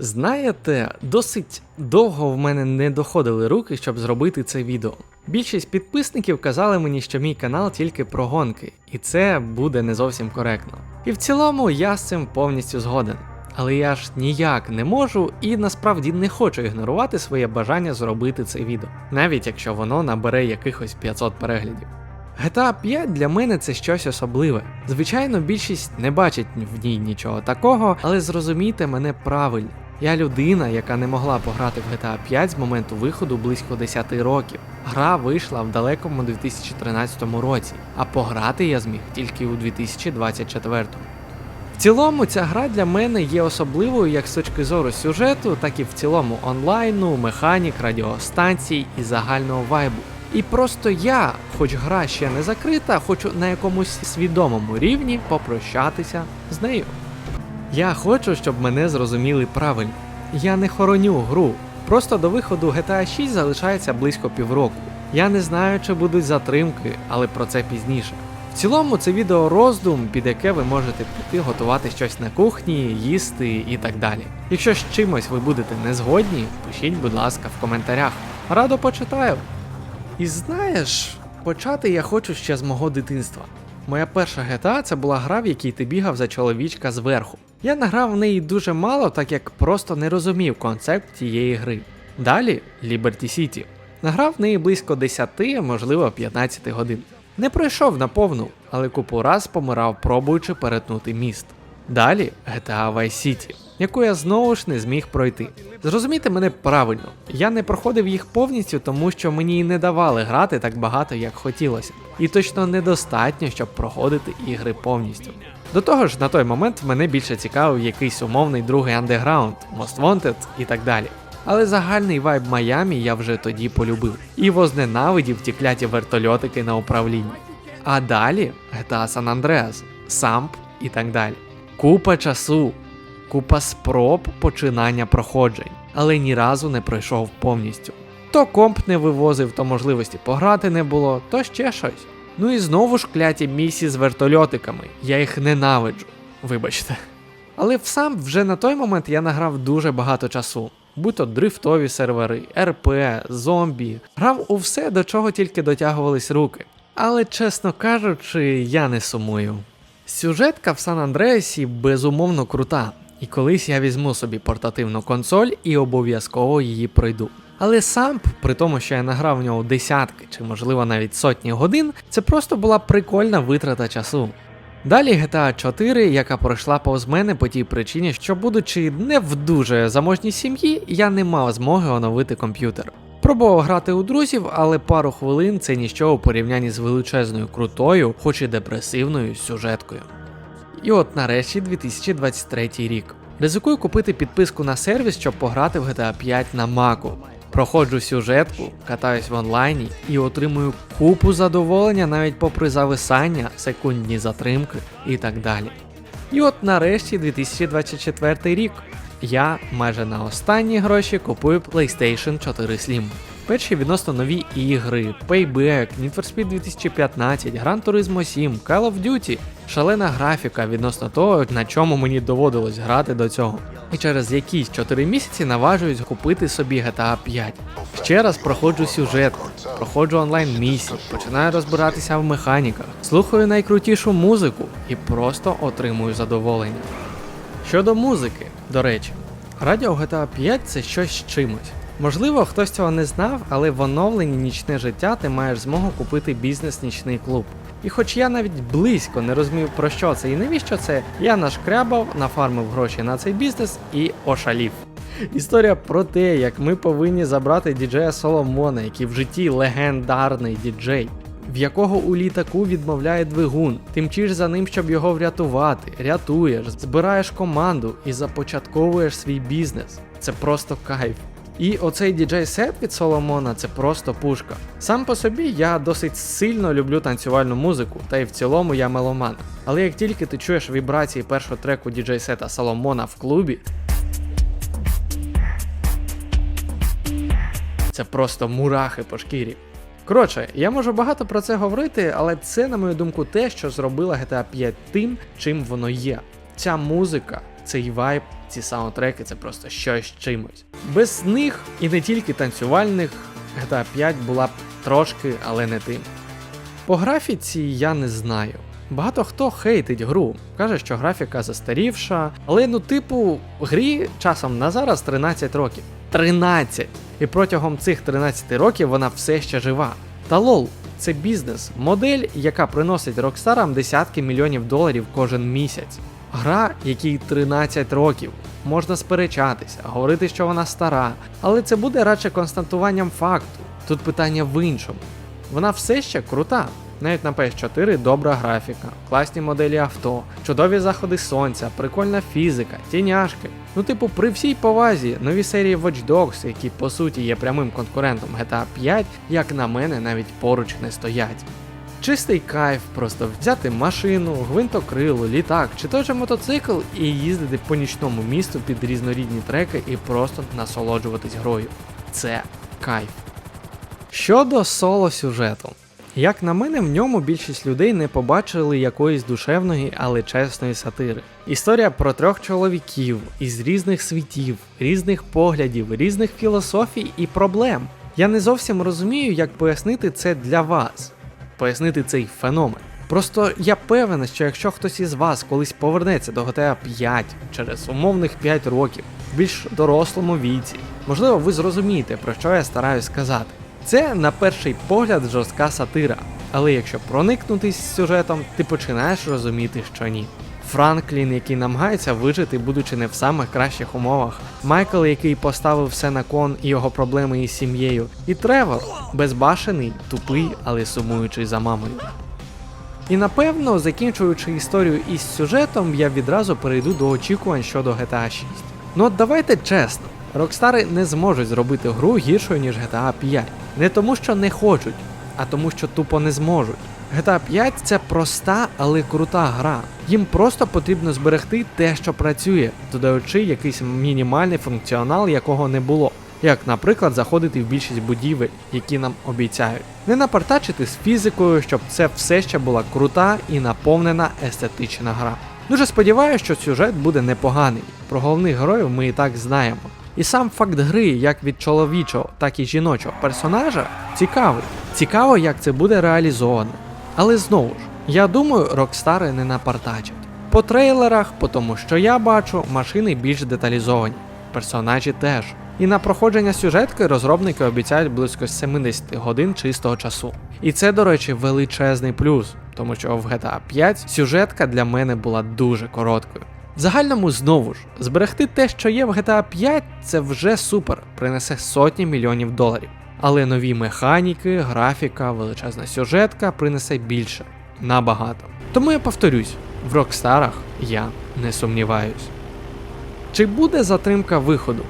Знаєте, досить довго в мене не доходили руки, щоб зробити це відео. Більшість підписників казали мені, що мій канал тільки про гонки, і це буде не зовсім коректно. І в цілому я з цим повністю згоден. Але я ж ніяк не можу і насправді не хочу ігнорувати своє бажання зробити це відео, навіть якщо воно набере якихось 500 переглядів. GTA 5 для мене це щось особливе. Звичайно, більшість не бачить в ній нічого такого, але зрозумійте мене правильно. Я людина, яка не могла пограти в GTA 5 з моменту виходу близько 10 років. Гра вийшла в далекому 2013 році, а пограти я зміг тільки у 2024. В цілому ця гра для мене є особливою як з точки зору сюжету, так і в цілому онлайну, механік, радіостанцій і загального вайбу. І просто я, хоч гра ще не закрита, хочу на якомусь свідомому рівні попрощатися з нею. Я хочу, щоб мене зрозуміли правильно. Я не хороню гру. Просто до виходу GTA 6 залишається близько півроку. Я не знаю, чи будуть затримки, але про це пізніше. В цілому це відео роздум, під яке ви можете піти готувати щось на кухні, їсти і так далі. Якщо з чимось ви будете не згодні, пишіть, будь ласка, в коментарях. Радо почитаю. І знаєш, почати я хочу ще з мого дитинства. Моя перша GTA це була гра, в якій ти бігав за чоловічка зверху. Я награв в неї дуже мало, так як просто не розумів концепт тієї гри. Далі Liberty City. Награв в неї близько 10, можливо 15 годин. Не пройшов наповну, але купу раз помирав, пробуючи перетнути міст. Далі GTA Vice City, яку я знову ж не зміг пройти. Зрозумійте мене правильно, я не проходив їх повністю, тому що мені і не давали грати так багато, як хотілося, і точно недостатньо, щоб проходити ігри повністю. До того ж, на той момент мене більше цікавив якийсь умовний другий андеграунд, Most Wanted і так далі. Але загальний вайб Майамі я вже тоді полюбив і возненавидів ті кляті вертольотики на управлінні. А далі GTA San Andreas, Самп і так далі. Купа часу, купа спроб починання проходжень, але ні разу не пройшов повністю. То комп не вивозив, то можливості пограти не було, то ще щось. Ну і знову ж кляті місії з вертольотиками. Я їх ненавиджу. Вибачте. Але в сам вже на той момент я награв дуже багато часу. Будь то дрифтові сервери, РП, зомбі. Грав у все, до чого тільки дотягувались руки. Але, чесно кажучи, я не сумую. Сюжетка в Сан Андреасі безумовно крута, і колись я візьму собі портативну консоль і обов'язково її пройду. Але сам, при тому, що я награв в нього десятки чи можливо навіть сотні годин, це просто була прикольна витрата часу. Далі GTA 4, яка пройшла повз мене по тій причині, що, будучи не в дуже заможній сім'ї, я не мав змоги оновити комп'ютер. Пробував грати у друзів, але пару хвилин це ніщо у порівнянні з величезною крутою, хоч і депресивною сюжеткою. І от нарешті 2023 рік. Ризикую купити підписку на сервіс, щоб пограти в GTA 5 на Маку. Проходжу сюжетку, катаюсь в онлайні і отримую купу задоволення навіть попри зависання, секундні затримки і так далі. І от нарешті 2024 рік. Я майже на останні гроші купую PlayStation 4 Slim. Перші відносно нові ігри, Payback, Need for Speed 2015, Gran Turismo 7, Call of Duty, шалена графіка відносно того, на чому мені доводилось грати до цього. І через якісь 4 місяці наважуюсь купити собі GTA 5. Ще раз проходжу сюжетку, проходжу онлайн місії, починаю розбиратися в механіках, слухаю найкрутішу музику і просто отримую задоволення. Щодо музики, до речі, радіо GTA 5 це щось з чимось. Можливо, хтось цього не знав, але в оновленні нічне життя ти маєш змогу купити бізнес-нічний клуб. І хоч я навіть близько не розумів про що це і навіщо це, я нашкрябав, нафармив гроші на цей бізнес і ошалів. Історія про те, як ми повинні забрати діджея Соломона, який в житті легендарний діджей, в якого у літаку відмовляє двигун. Ти мчиш за ним, щоб його врятувати, рятуєш, збираєш команду і започатковуєш свій бізнес. Це просто кайф. І оцей діджей сет від Соломона це просто пушка. Сам по собі я досить сильно люблю танцювальну музику, та й в цілому я меломан. Але як тільки ти чуєш вібрації першого треку діджей сета Соломона в клубі, це просто мурахи по шкірі. Коротше, я можу багато про це говорити, але це, на мою думку, те, що зробила GTA 5 тим, чим воно є. Ця музика, цей вайб, ці саундтреки це просто щось чимось. Без них і не тільки танцювальних, GTA 5 була б трошки, але не тим. По графіці я не знаю. Багато хто хейтить гру, каже, що графіка застарівша, але ну, типу, грі часом на зараз 13 років. 13! І протягом цих 13 років вона все ще жива. Та лол, це бізнес, модель, яка приносить Рокстарам десятки мільйонів доларів кожен місяць. Гра, якій 13 років. Можна сперечатися, говорити, що вона стара, але це буде радше констатуванням факту. Тут питання в іншому. Вона все ще крута. Навіть на PS4 добра графіка, класні моделі авто, чудові заходи сонця, прикольна фізика, тіняшки. Ну, типу, при всій повазі, нові серії Watch Dogs, які по суті є прямим конкурентом GTA 5, як на мене, навіть поруч не стоять. Чистий кайф, просто взяти машину, гвинтокрило, літак чи той же мотоцикл і їздити по нічному місту під різнорідні треки і просто насолоджуватись грою. Це кайф. Щодо соло сюжету. Як на мене, в ньому більшість людей не побачили якоїсь душевної, але чесної сатири. Історія про трьох чоловіків із різних світів, різних поглядів, різних філософій і проблем. Я не зовсім розумію, як пояснити це для вас, пояснити цей феномен. Просто я певен, що якщо хтось із вас колись повернеться до GTA 5 через умовних 5 років, в більш дорослому віці, можливо, ви зрозумієте, про що я стараюсь сказати. Це на перший погляд жорстка сатира, але якщо проникнутись сюжетом, ти починаєш розуміти, що ні. Франклін, який намагається вижити, будучи не в самих кращих умовах, Майкл, який поставив все на кон і його проблеми із сім'єю, і Тревор, безбашений, тупий, але сумуючий за мамою. І напевно, закінчуючи історію із сюжетом, я відразу перейду до очікувань щодо GTA 6. Ну от давайте чесно, Рокстари не зможуть зробити гру гіршою, ніж GTA 5. Не тому, що не хочуть, а тому, що тупо не зможуть. GTA 5 це проста, але крута гра. Їм просто потрібно зберегти те, що працює, додаючи якийсь мінімальний функціонал, якого не було. Як, наприклад, заходити в більшість будівель, які нам обіцяють. Не напартачити з фізикою, щоб це все ще була крута і наповнена естетична гра. Дуже сподіваюся, що сюжет буде непоганий. Про головних героїв ми і так знаємо. І сам факт гри, як від чоловічого, так і жіночого персонажа, цікавий. Цікаво, як це буде реалізовано. Але знову ж, я думаю, рокстари не напартачать. По трейлерах, по тому що я бачу, машини більш деталізовані, персонажі теж. І на проходження сюжетки розробники обіцяють близько 70 годин чистого часу. І це, до речі, величезний плюс, тому що в GTA 5 сюжетка для мене була дуже короткою. В загальному знову ж, зберегти те, що є в GTA 5, це вже супер, принесе сотні мільйонів доларів. Але нові механіки, графіка, величезна сюжетка принесе більше, набагато. Тому я повторюсь, в Рокстарах я не сумніваюсь. Чи буде затримка виходу?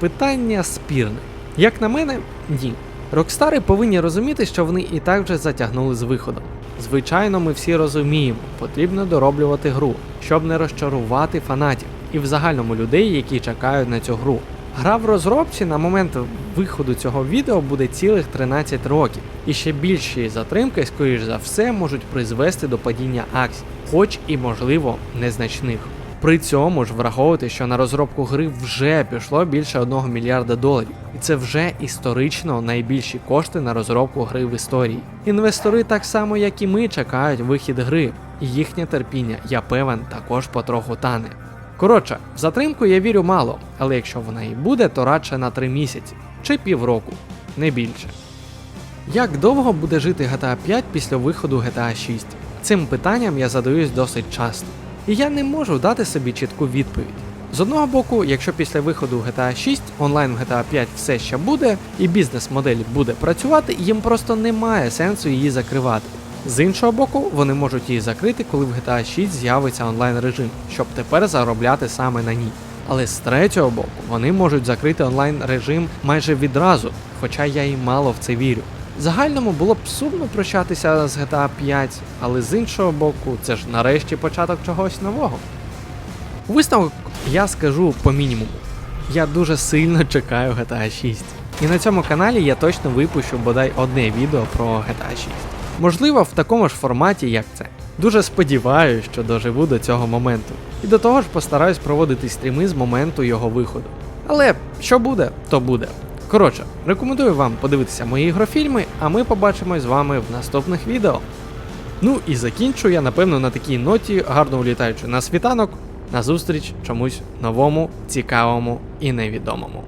Питання спірне. Як на мене, ні. Рокстари повинні розуміти, що вони і так вже затягнули з виходом. Звичайно, ми всі розуміємо, потрібно дороблювати гру, щоб не розчарувати фанатів і в загальному людей, які чекають на цю гру. Гра в розробці на момент виходу цього відео буде цілих 13 років, і ще більші затримки, скоріш за все, можуть призвести до падіння акцій, хоч і можливо незначних. При цьому ж враховувати, що на розробку гри вже пішло більше 1 мільярда доларів, і це вже історично найбільші кошти на розробку гри в історії. Інвестори, так само як і ми, чекають вихід гри, і їхнє терпіння, я певен, також потроху тане. Коротше, в затримку я вірю мало, але якщо вона і буде, то радше на 3 місяці чи півроку, не більше. Як довго буде жити GTA 5 після виходу GTA 6? Цим питанням я задаюсь досить часто. І я не можу дати собі чітку відповідь. З одного боку, якщо після виходу GTA 6 онлайн GTA 5 все ще буде, і бізнес-модель буде працювати, їм просто немає сенсу її закривати. З іншого боку, вони можуть її закрити, коли в GTA 6 з'явиться онлайн режим, щоб тепер заробляти саме на ній. Але з третього боку, вони можуть закрити онлайн режим майже відразу, хоча я і мало в це вірю. Загальному було б сумно прощатися з GTA 5, але з іншого боку, це ж нарешті початок чогось нового. У висновок я скажу по мінімуму. Я дуже сильно чекаю GTA 6. І на цьому каналі я точно випущу бодай одне відео про GTA 6. Можливо, в такому ж форматі, як це. Дуже сподіваюся, що доживу до цього моменту. І до того ж постараюсь проводити стріми з моменту його виходу. Але що буде, то буде. Коротше, рекомендую вам подивитися мої ігрофільми, а ми побачимось з вами в наступних відео. Ну і закінчу я, напевно, на такій ноті, гарно улітаючи на світанок, на зустріч чомусь новому, цікавому і невідомому.